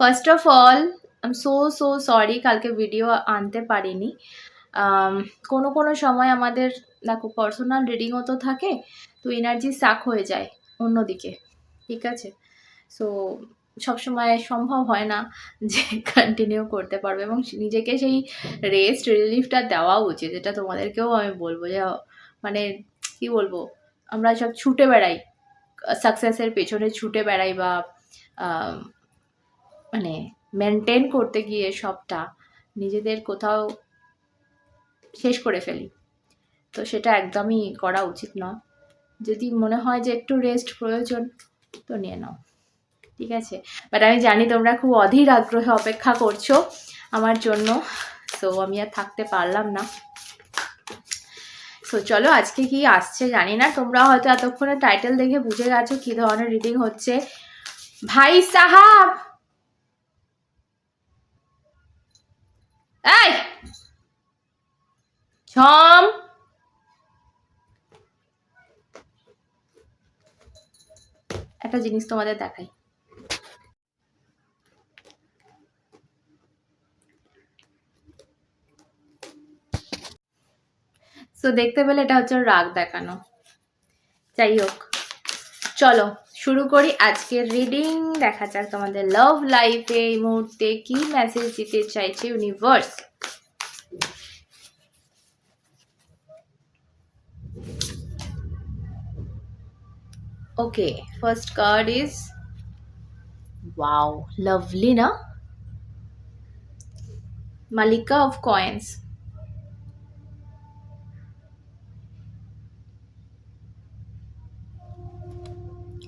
First of all um so so sorry কালকে video আনতে পারিনি। কোনো কোনো সময় আমাদের দেখো পার্সোনাল রিডিংও তো থাকে, তো এনার্জি সাক হয়ে যায় অন্যদিকে, ঠিক আছে? সো সবসময় সম্ভব হয় না যে কন্টিনিউ করতে পারবে এবং নিজেকে সেই রেস্ট রিলিফটা দেওয়া উচিত এটা তোমাদেরকেও আমি বলব যে মানে কি বলব, আমরা সব ছুটে বেড়াই সাকসেসের পেছনে ছুটে বেড়াই বা মানে মেনটেন করতে গিয়ে সবটা নিজেদের কোথাও শেষ করে ফেলি। তো সেটা একদমই করা উচিত নয়। যদি মনে হয় যে একটু রেস্ট প্রয়োজন, তো নিয়ে নাও। ঠিক আছে? বাট আমি জানি তোমরা খুব অধীর আগ্রহে অপেক্ষা করছ আমার জন্য সো আমি আর থাকতে পারলাম না। সো চলো আজকে কি আসছে জানি না, তোমরা হয়তো এতক্ষণে টাইটেল দেখে বুঝে গেছো কি ধরনের রিডিং হচ্ছে। ভাই সাহাব! এই! ঝম একটা জিনিস তোমাদের দেখাই। সো দেখতে পেলে এটা হচ্ছে রাগ দেখানো। যাই হোক, চলো। শুরু করি আজকের রিডিং দেখা যাক তোমাদের লাভ লাইফে এই মুহূর্তে কি মেসেজ দিতে চাইছে universe okay first card is wow lovely, na? Malika of coins.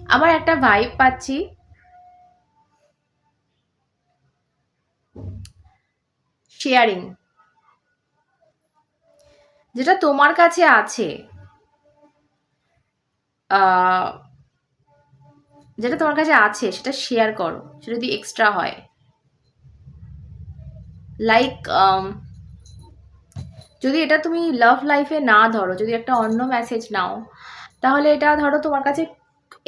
আমার একটা ভাইব পাচ্ছি। শেয়ারিং যেটা তোমার কাছে আছে। যেটা তোমার কাছে আছে, সেটা শেয়ার করো। সেটা যদি এক্সট্রা হয়। লাইক যদি এটা তুমি লাভ লাইফে না ধরো, যদি একটা অন্য মেসেজ নাও, তাহলে এটা ধরো তোমার কাছে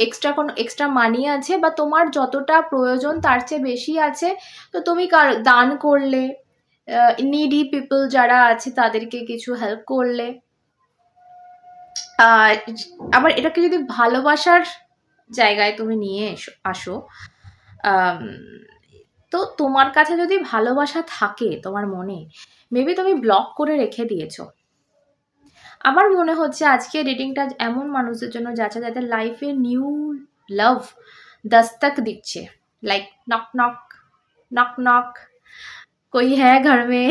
এক্সট্রা কোনো এক্সট্রা মানি আছে বা তোমার যতটা প্রয়োজন তার চেয়ে বেশি আছে, তো তুমি কার, দান করলে নিডি পিপল যারা আছে তাদেরকে কিছু হেল্প করলে। আবার এটাকে যদি ভালোবাসার জায়গায় তুমি নিয়ে এসো, আসো তো তোমার কাছে যদি ভালোবাসা থাকে তোমার মনে মেবি তুমি ব্লক করে রেখে দিয়েছ। আমার মনে হচ্ছে আজকে রিডিংটা এমন মানুষদের জন্য যাচ্ছে যাদের লাইফে নিউ লাভ দস্তক দিচ্ছে। Like knock knock knock knock কই হ্যাঁ ঘর মে?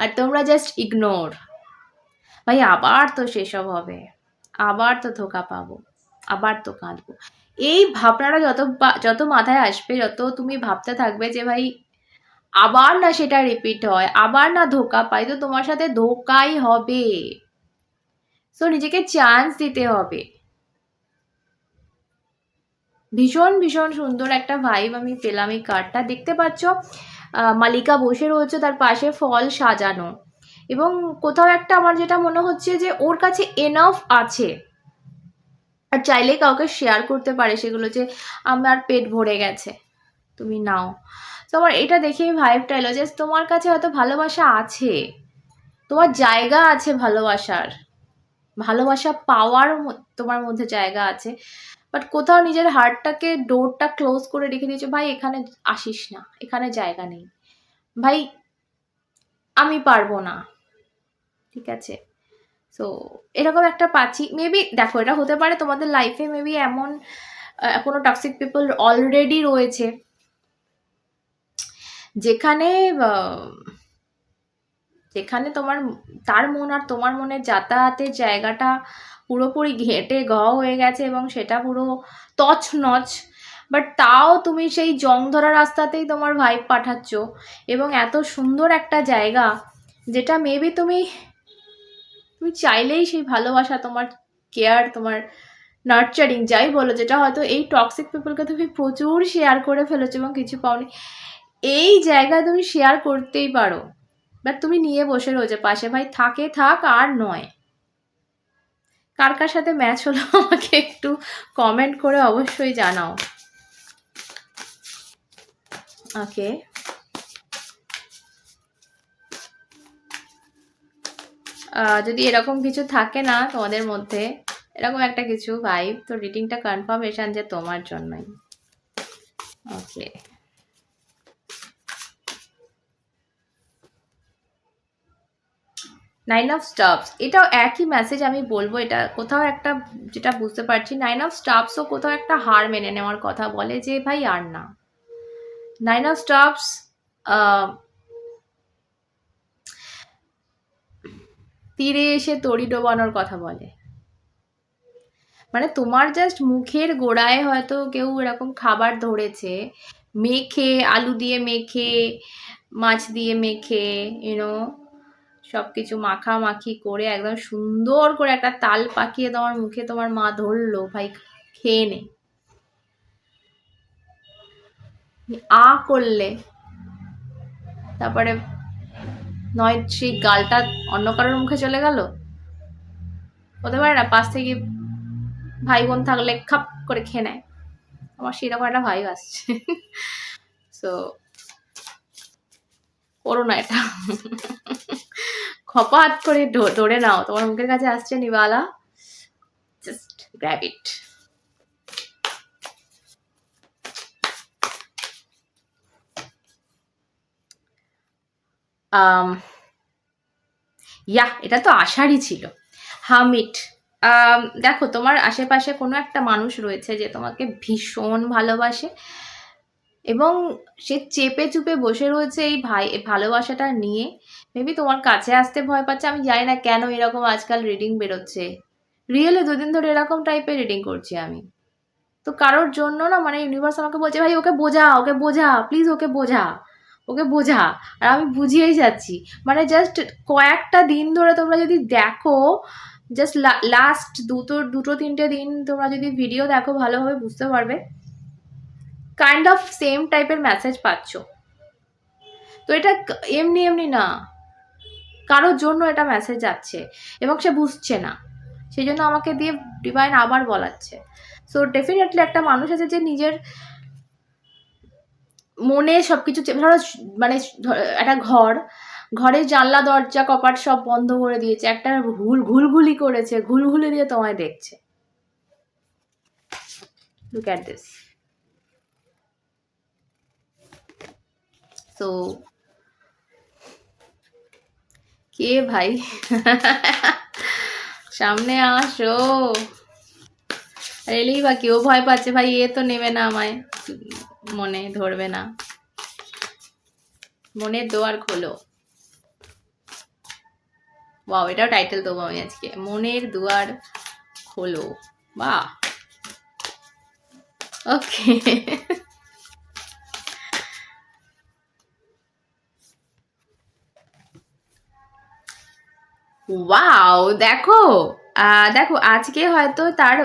আর তোমরা জাস্ট ইগনোর ভাই, আবার তো সেসব হবে। আবার তো ধোকা পাবো। আবার তো কাঁদবো। এই ভাবনাটা যত যত মাথায় আসবে, যত তুমি ভাবতে থাকবে যে, ভাই, আবার না সেটা রিপিট হয়, আবার না ধোকা পাই, তো তোমার সাথে ধোকাই হবে। সো নিজেকে চান্স দিতে হবে। ভীষণ ভীষণ সুন্দর একটা ভাইব আমি পেলাম এই কার্ডটা দেখতে পাচ্ছ মালিকা বসে রয়েছে তার পাশে ফল সাজানো। এবং কোথাও একটা আমার যেটা মনে হচ্ছে যে ওর কাছে এনাফ আছে। আর চাইলে কাউকে শেয়ার করতে পারে সেগুলো যে আমার পেট ভরে গেছে, তুমি নাও। তো আমার এটা দেখেই ভাইবটা এলো যে তোমার কাছে হয়তো ভালোবাসা আছে, তোমার জায়গা আছে ভালোবাসার। ভালোবাসা পাওয়ার তোমার মধ্যে জায়গা আছে। বাট কোথাও নিজের হার্টটাকে ডোরটা ক্লোজ করে রেখে দিয়েছ, ভাই, এখানে আসিস না, এখানে জায়গা নেই। ভাই, আমি পারব না। ঠিক আছে? সো এরকম একটা পাচ্ছি। মেবি দেখো, এটা হতে পারে তোমাদের লাইফে মেবি এমন কোনো টক্সিক পিপল অলরেডি রয়েছে। যেখানে যেখানে তোমার তার মন আর তোমার মনের যাতায়াতের জায়গাটা পুরোপুরি ঘেঁটে ঘ হয়ে গেছে এবং সেটা পুরো তছ নছ বাট তাও তুমি সেই জং ধরা রাস্তাতেই তোমার ভাইব পাঠাচ্ছ এবং এত সুন্দর একটা জায়গা যেটা মেবি তুমি তুমি চাইলেই সেই ভালোবাসা, তোমার কেয়ার তোমার নার্চারিং যাই বলো, যেটা হয়তো এই টক্সিক পিপলকে তুমি প্রচুর শেয়ার করে ফেলেছো এবং কিছু পাওনি। এই জায়গায় তুমি শেয়ার করতেই পারো। বাট তুমি নিয়ে বসে রয়েছে, পাশে ভাই থাকে থাক আর নয়। কার কার সাথে ম্যাচ হলো আমাকে একটু কমেন্ট করে অবশ্যই জানাও। ওকে। যদি এরকম কিছু থাকে না তোমাদের মধ্যে, এরকম একটা কিছু ভাইব তো রিডিংটা কনফার্মেশন যে তোমার জন্যই। ওকে। নাইন অফ স্টাফস এটাও একই মেসেজ আমি বলব, এটা কোথাও একটা, যেটা বুঝতে পারছি নাইন অফ স্টাফসও কোথাও একটা হার মেনে নেওয়ার কথা বলে যে ভাই আর না। নাইন অফ স্টাফস তীরে এসে তড়ি ডোবানোর কথা বলে। মানে তোমার জাস্ট মুখের গোড়ায় হয়তো কেউ এরকম খাবার ধরেছে, মেখে, আলু দিয়ে মেখে, মাছ দিয়ে মেখে ইউনো সব কিছু মাখামাখি করে একদম সুন্দর করে একটা তাল পাকিয়ে তোমার মুখে তোমার মা ধরলো, ভাই খেয়ে নে। আ করলে। তারপরে নয় সেই গালটা অন্য কারোর মুখে চলে গেল? হতে পারে না, পাশ থেকে ভাই বোন থাকলে খাপ করে খেয়ে নেয়। আমার সেরকম একটা ভাই আসছে। সো করো না এটা। খপা হাত করে ধরে নাও। তোমার মুখের কাছে আসছে নিবালা? জাস্ট গ্র্যাব ইট ইয়া এটা তো আশারই ছিল। হামিট। আম, দেখো তোমার আশেপাশে কোনো একটা মানুষ রয়েছে যে তোমাকে ভীষণ ভালোবাসে। এবং সে চেপে চুপে বসে রয়েছে এই ভাই ভালোবাসাটা নিয়ে। মেবি তোমার কাছে আসতে ভয় পাচ্ছে, আমি জানি না কেন এরকম আজকাল রিডিং বেরোচ্ছে। রিয়েলি দুদিন ধরে এরকম টাইপের রিডিং করছি আমি। তো কারোর জন্য না মানে ইউনিভার্স আমাকে বলছে, ভাই, ওকে বোঝা ওকে বোঝা প্লিজ ওকে বোঝা ওকে বোঝা। আর আমি বুঝিয়েই যাচ্ছি। মানে জাস্ট কয়েকটা দিন ধরে তোমরা যদি দেখো জাস্ট লাস্ট দুটো দুটো, তিনটে দিন তোমরা যদি ভিডিও দেখো, ভালোভাবে বুঝতে পারবে। কাইন্ড অফ সেম টাইপের মেসেজ পাচ্ছ। তো এটা এমনি এমনি না। কারোর জন্য এটা মেসেজ যাচ্ছে এবং সে বুঝছে না। সেই জন্য আমাকে দিয়ে ডিভাইন আবার বলাচ্ছে। সো ডেফিনেটলি একটা মানুষ আছে যে নিজের মনে সব কিছু ধরো মানে একটা ঘর, ঘরের জানলা, দরজা, কপাট সব বন্ধ করে দিয়েছে, একটা ঘুল ঘুলঘুলি করেছে ঘুলঘুলি দিয়ে তোমায় দেখছে। লুক অ্যাট দিস সো কে ভাই? সামনে আসো। এলেই বা কেউ ভয় পাচ্ছে ভাই, এ তো নেবে না আমায়। মনে ধরবে না। মনের দোয়ার খোলো। বাহ এটাও টাইটেল দেবো আমি আজকে। মনের দুয়ার খোলো। বাহ। ওকে ওয়াও দেখো দেখো, আজকে হয়তো তার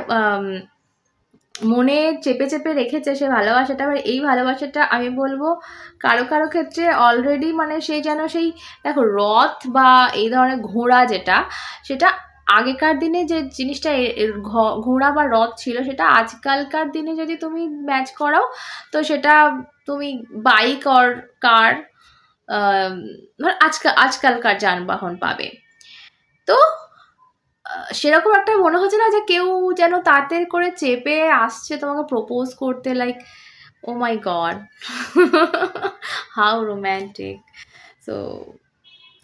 মনে চেপে চেপে রেখেছে সে ভালোবাসাটা, এবার এই ভালোবাসাটা আমি বলব কারও কারও ক্ষেত্রে অলরেডি মানে সেই যেন সেই, দেখো, রথ বা এই ধরনের ঘোড়া যেটা, সেটা আগেকার দিনে যে জিনিসটা এ- ঘ- ঘোড়া বা রথ ছিল, সেটা আজকালকার দিনে যদি তুমি ম্যাচ করাও, তো সেটা তুমি বাইক অর কার আজকাল আজকালকার যানবাহন পাবে। তো সেরকম একটা মনে হচ্ছে না যে কেউ যেন তাতে করে চেপে আসছে তোমাকে প্রপোজ করতে like oh my god how romantic so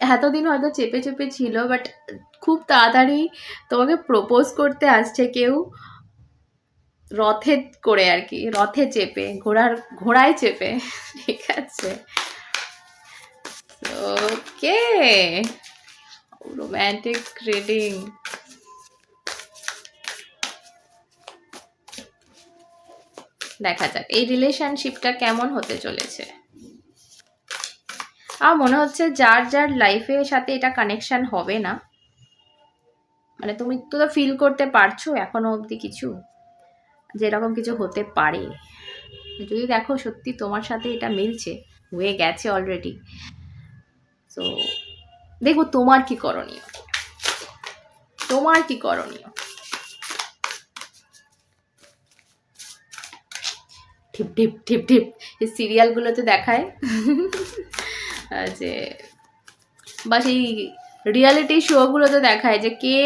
এতদিন হয়তো চেপে চেপে ছিল বাট খুব তাড়াতাড়ি তোমাকে প্রপোজ করতে আসছে কেউ রথে করে আর কি, রথে চেপে, ঘোড়ার, ঘোড়ায় চেপে, ঠিক আছে। ওকে রোম্যান্টিক রিডিং দেখা যাক, এই রিলেশনশিপটা কেমন হতে চলেছে? আমার মনে হচ্ছে যার যার লাইফের সাথে এটা কানেকশন হবে না। মানে তুমি তো ফিল করতে পারছ এখনও অবধি কিছু, যে এরকম কিছু হতে পারে। যদি দেখো সত্যি তোমার সাথে এটা মিলছে, হয়ে গেছে অলরেডি তো দেখো তোমার কি করণীয়। তোমার কি করণীয়। ঢিপ ঢিপ ঢিপ ঢিপ। এই সিরিয়ালগুলোতে দেখায়। যে বা সেই রিয়ালিটি শোগুলোতে দেখায় যে কে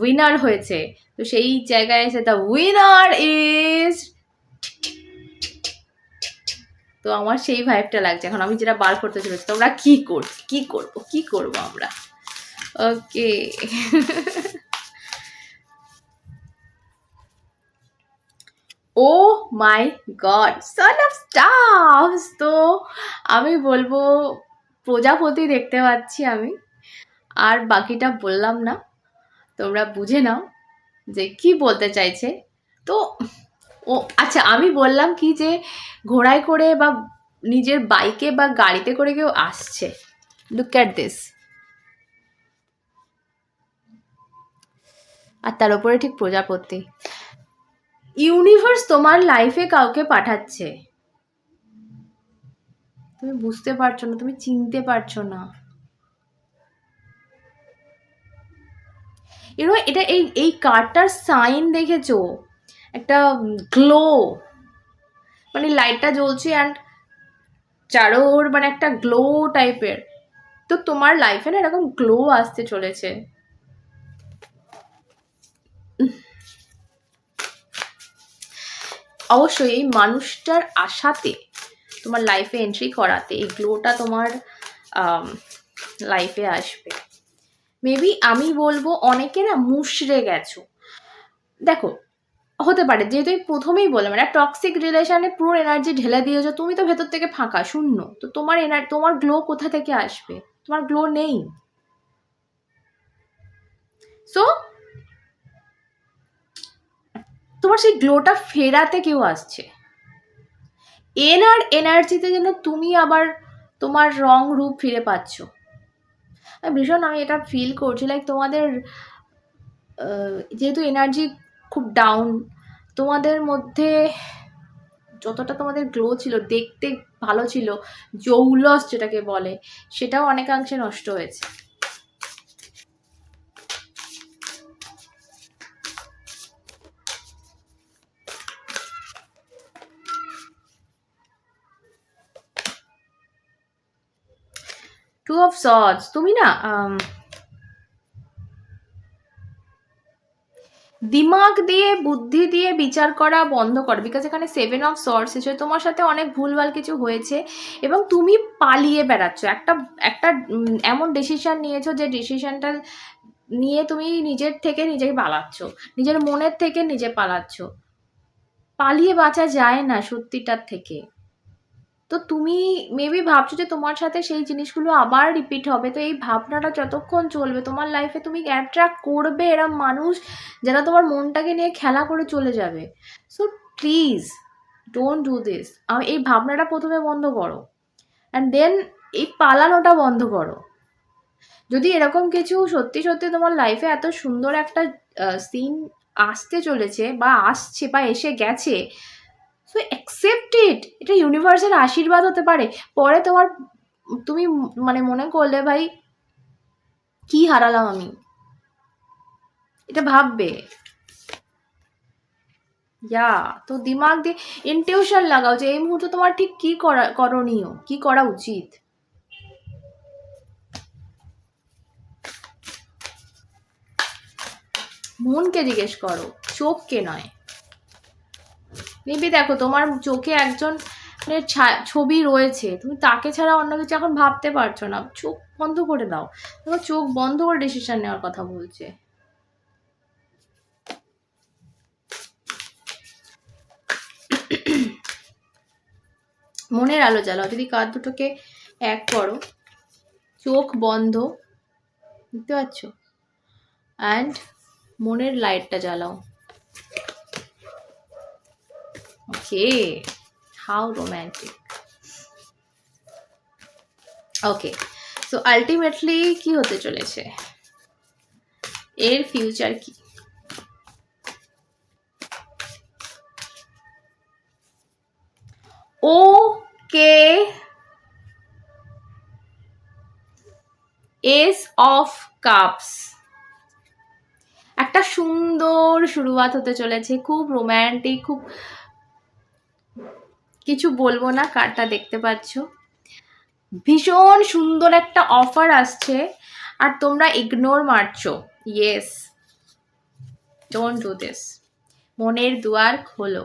উইনার হয়েছে। তো সেই জায়গায় এসে দ্য উইনার ইজ তো আমার সেই ভাইবটা লাগছে। এখন আমি যেটা বার করতে চলেছি, তোমরা কি কর, কি করব কি করব আমরা? Okay oh my god son of stuffs তো আমি বলব, প্রজাপতি দেখতে পাচ্ছি আমি। আর বাকিটা বললাম না। তোমরা বুঝে নাও যে কি বলতে চাইছে। তো ও আচ্ছা আমি বললাম কি যে ঘোড়ায় করে বা নিজের বাইকে বা গাড়িতে করে কেউ আসছে। লুক অ্যাট দিস আর তার উপরে ঠিক প্রজাপতি। ইউনিভার্স তোমার লাইফে কাউকে পাঠাচ্ছে। তুমি বুঝতে পারছ না, তুমি চিনতে পারছ না। ইউনো এটা এই এই কার্ডটার সাইন দেখেছ? একটা গ্লো মানে লাইটটা জ্বলছে অ্যান্ড চারোর মানে একটা গ্লো টাইপের তো তোমার লাইফে না এরকম গ্লো আসতে চলেছে। অবশ্যই এই মানুষটার আশাতে, তোমার লাইফে এন্ট্রি করাতে এই গ্লোটা তোমার লাইফে আসবে। মেবি আমি বলব অনেকে না মুশড়ে গেছো। দেখো হতে পারে, যেহেতু আমি প্রথমেই বললাম, একটা টক্সিক রিলেশনে পুরো এনার্জি ঢেলে দিয়েছ, তুমি তো ভেতর থেকে ফাঁকা, শূন্য। তো তোমার এনার তোমার গ্লো কোথা থেকে আসবে? তোমার গ্লো নেই। সো তোমার সেই গ্লোটা ফেরাতে কেউ আসছে। এনার এনার্জিতে যেন তুমি আবার তোমার রং রূপ ফিরে পাচ্ছ। ভীষণ, আমি এটা ফিল করছি লাইক তোমাদের যেহেতু এনার্জি খুব ডাউন তোমাদের মধ্যে যতটা তোমাদের গ্লো ছিল, দেখতে ভালো ছিল, জৌলস যেটাকে বলে, সেটাও অনেকাংশে নষ্ট হয়েছে। টু অফ সজ তুমি না দিমাগ দিয়ে, বুদ্ধি দিয়ে বিচার করা বন্ধ কর। বিকজ এখানে সেভেন অফ সর্স এসে তোমার সাথে অনেক ভুলভাল কিছু হয়েছে এবং তুমি পালিয়ে বেড়াচ্ছ। একটা একটা এমন ডিসিশন নিয়েছো যে ডিসিশনটা নিয়ে তুমি নিজের থেকে নিজেকে পালাচ্ছ। নিজের মনের থেকে নিজে পালাচ্ছ। পালিয়ে বাঁচা যায় না সত্যিটার থেকে। তো তুমি মেবি ভাবছ যে তোমার সাথে সেই জিনিসগুলো আবার রিপিট হবে। তো এই ভাবনাটা যতক্ষণ চলবে, তোমার লাইফে তুমি অ্যাট্রাক্ট করবে এরম মানুষ যারা তোমার মনটাকে নিয়ে খেলা করে চলে যাবে। So please don't do this এই ভাবনাটা প্রথমে বন্ধ করো। অ্যান্ড দেন এই পালানোটা বন্ধ করো। যদি এরকম কিছু সত্যি সত্যি তোমার লাইফে এত সুন্দর একটা সিন আসতে চলেছে বা আসছে বা এসে গেছে সো অ্যাকসেপ্ট ইট এটা ইউনিভার্সের আশীর্বাদ হতে পারে। পরে তোমার, তুমি মানে মনে করলে, ভাই, কি হারালাম আমি? এটা ভাববে। ইয়া, তো দিমাগ দিয়ে ইনটিউশন লাগাও যে এই মুহূর্তে তোমার ঠিক কি করা, করণীয়? কি করা উচিত? মনকে জিজ্ঞেস করো। চোখকে নয়। মেবি দেখো তোমার চোখে একজন ছবি রয়েছে। তুমি তাকে ছাড়া অন্য কিছু এখন ভাবতে পারছ না। চোখ বন্ধ করে দাও। দেখো, চোখ বন্ধ করে ডিসিশন নেওয়ার কথা বলছে। মনের আলো জ্বালাও। যদি কার দুটোকে এক করো, চোখ বন্ধ, বুঝতে পারছ? অ্যান্ড মনের লাইটটা জ্বালাও। Okay how romantic okay so ultimately কি হতে চলেছে? এর ফিউচার কি? Okay ace of cups একটা সুন্দর শুরুয়াত হতে চলেছে। খুব রোম্যান্টিক খুব কিছু বলব না কার্ডটা দেখতে পাচ্ছ। ভীষণ সুন্দর একটা অফার আসছে, আর তোমরা ইগনোর মারছো। ইয়েস ডোন্ট ডু দিস মনের দুয়ার খোলো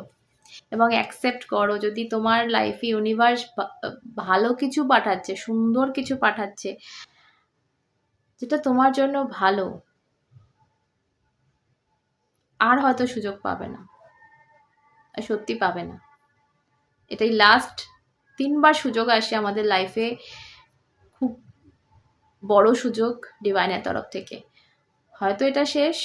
এবং অ্যাকসেপ্ট করো। যদি তোমার লাইফে ইউনিভার্স ভালো কিছু পাঠাচ্ছে, সুন্দর কিছু পাঠাচ্ছে, যেটা তোমার জন্য ভালো, আর হয়তো সুযোগ পাবে না। সত্যি পাবে না। এটাই লাস্ট তিনবার সুযোগ আসে আমাদের লাইফে খুব বড় সুযোগ ডিভাইনের তরফ থেকে। হয়তো এটা শেষ